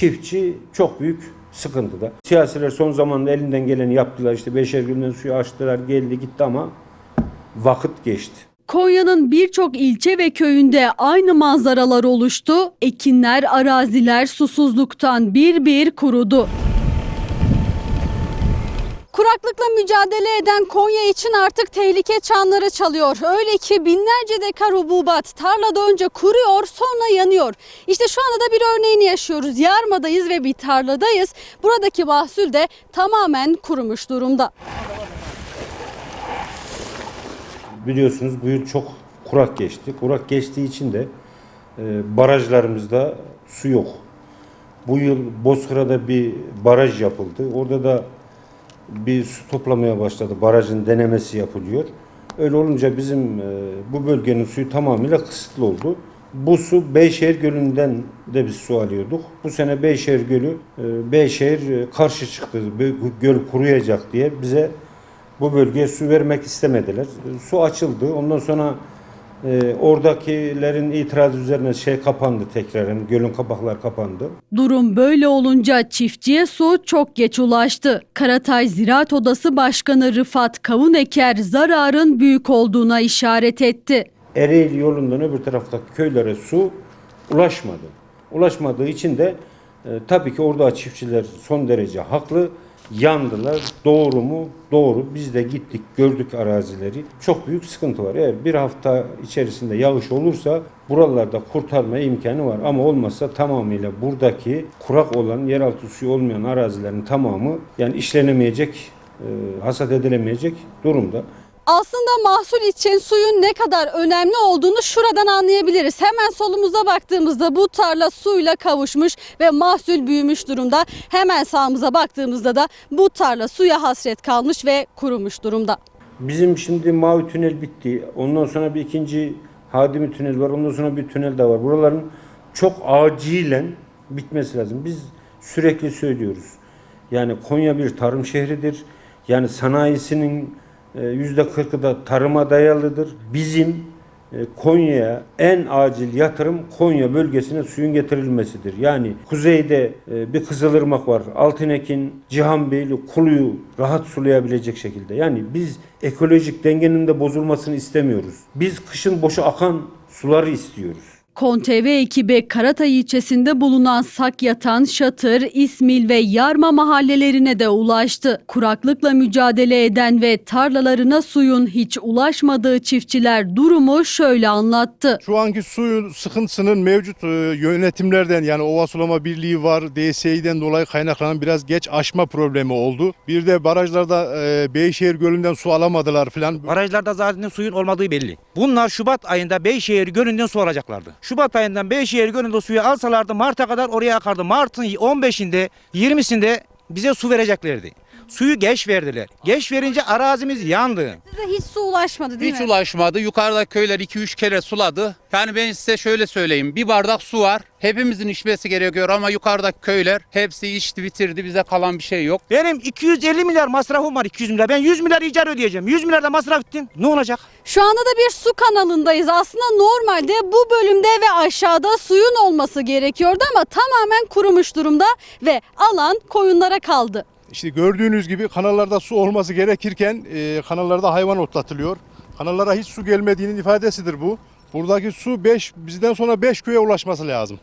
çiftçi çok büyük sıkıntıda. Siyasiler son zamanlarda elinden geleni yaptılar. İşte beşer günden suyu açtılar, geldi gitti ama vakit geçti. Konya'nın birçok ilçe ve köyünde aynı manzaralar oluştu. Ekinler, araziler susuzluktan bir bir kurudu. Kuraklıkla mücadele eden Konya için artık tehlike çanları çalıyor. Öyle ki binlerce dekar hububat tarlada önce kuruyor sonra yanıyor. İşte şu anda da bir örneğini yaşıyoruz. Yarmadayız ve bir tarladayız. Buradaki mahsul de tamamen kurumuş durumda. Biliyorsunuz bu yıl çok kurak geçti. Kurak geçtiği için de e, barajlarımızda su yok. Bu yıl Bozkır'da bir baraj yapıldı. Orada da bir su toplamaya başladı. Barajın denemesi yapılıyor. Öyle olunca bizim e, bu bölgenin suyu tamamıyla kısıtlı oldu. Bu su Beyşehir Gölü'nden de biz su alıyorduk. Bu sene Beyşehir Gölü, e, Beyşehir e, karşı çıktı. Göl kuruyacak diye bize bu bölgeye su vermek istemediler. Su açıldı. Ondan sonra e, oradakilerin itirazı üzerine şey kapandı tekrar. Yani gölün kapakları kapandı. Durum böyle olunca çiftçiye su çok geç ulaştı. Karatay Ziraat Odası Başkanı Rıfat Kavuneker zararın büyük olduğuna işaret etti. Ereğli yolundan öbür taraftaki köylere su ulaşmadı. Ulaşmadığı için de e, tabii ki orada çiftçiler son derece haklı. Yandılar. Doğru mu? Doğru. Biz de gittik gördük arazileri. Çok büyük sıkıntı var. Eğer bir hafta içerisinde yağış olursa buralarda kurtarma imkanı var. Ama olmazsa tamamıyla buradaki kurak olan yeraltı suyu olmayan arazilerin tamamı yani işlenemeyecek, e, hasat edilemeyecek durumda. Aslında mahsul için suyun ne kadar önemli olduğunu şuradan anlayabiliriz. Hemen solumuza baktığımızda bu tarla suyla kavuşmuş ve mahsul büyümüş durumda. Hemen sağımıza baktığımızda da bu tarla suya hasret kalmış ve kurumuş durumda. Bizim şimdi mavi tünel bitti. Ondan sonra bir ikinci hadimi tünel var. Ondan sonra bir tünel daha var. Buraların çok acilen bitmesi lazım. Biz sürekli söylüyoruz. Yani Konya bir tarım şehridir. Yani sanayisinin yüzde kırkı da tarıma dayalıdır. Bizim e, Konya'ya en acil yatırım Konya bölgesine suyun getirilmesidir. Yani kuzeyde e, bir Kızılırmak var. Altınekin, Cihanbeyli, Kulu'yu rahat sulayabilecek şekilde. Yani biz ekolojik dengenin de bozulmasını istemiyoruz. Biz kışın boşa akan suları istiyoruz. KonTV ekibi Karatay ilçesinde bulunan Sakyatan, Şatır, İsmil ve Yarma mahallelerine de ulaştı. Kuraklıkla mücadele eden ve tarlalarına suyun hiç ulaşmadığı çiftçiler durumu şöyle anlattı. Şu anki suyun sıkıntısının mevcut e, yönetimlerden yani Ova Sulama Birliği var, DSİ'den dolayı kaynaklanan biraz geç aşma problemi oldu. Bir de barajlarda e, Beyşehir Gölü'nden su alamadılar falan. Barajlarda zaten suyun olmadığı belli. Bunlar Şubat ayında Beyşehir Gölü'nden su alacaklardı. Şubat ayından Beyşehir Gölü'nde suyu alsalardı Mart'a kadar oraya akardı. Mart'ın 15'inde 20'sinde bize su vereceklerdi. Suyu geç verdiler. Geç verince arazimiz yandı. Size hiç su ulaşmadı Hiç ulaşmadı. Yukarıdaki köyler 2-3 kere suladı. Yani ben size şöyle söyleyeyim. Bir bardak su var. Hepimizin içmesi gerekiyor ama yukarıdaki köyler hepsi içti bitirdi. Bize kalan bir şey yok. Benim 250 milyar masrafım var 200 milyar. Ben 100 milyar icar ödeyeceğim. 100 milyar da masraf ettim. Ne olacak? Şu anda da bir su kanalındayız. Aslında normalde bu bölümde ve aşağıda suyun olması gerekiyordu ama tamamen kurumuş durumda ve alan koyunlara kaldı. İşte gördüğünüz gibi kanallarda su olması gerekirken e, kanallarda hayvan otlatılıyor. Kanallara hiç su gelmediğinin ifadesidir bu. Buradaki su 5 bizden sonra 5 köye ulaşması lazım.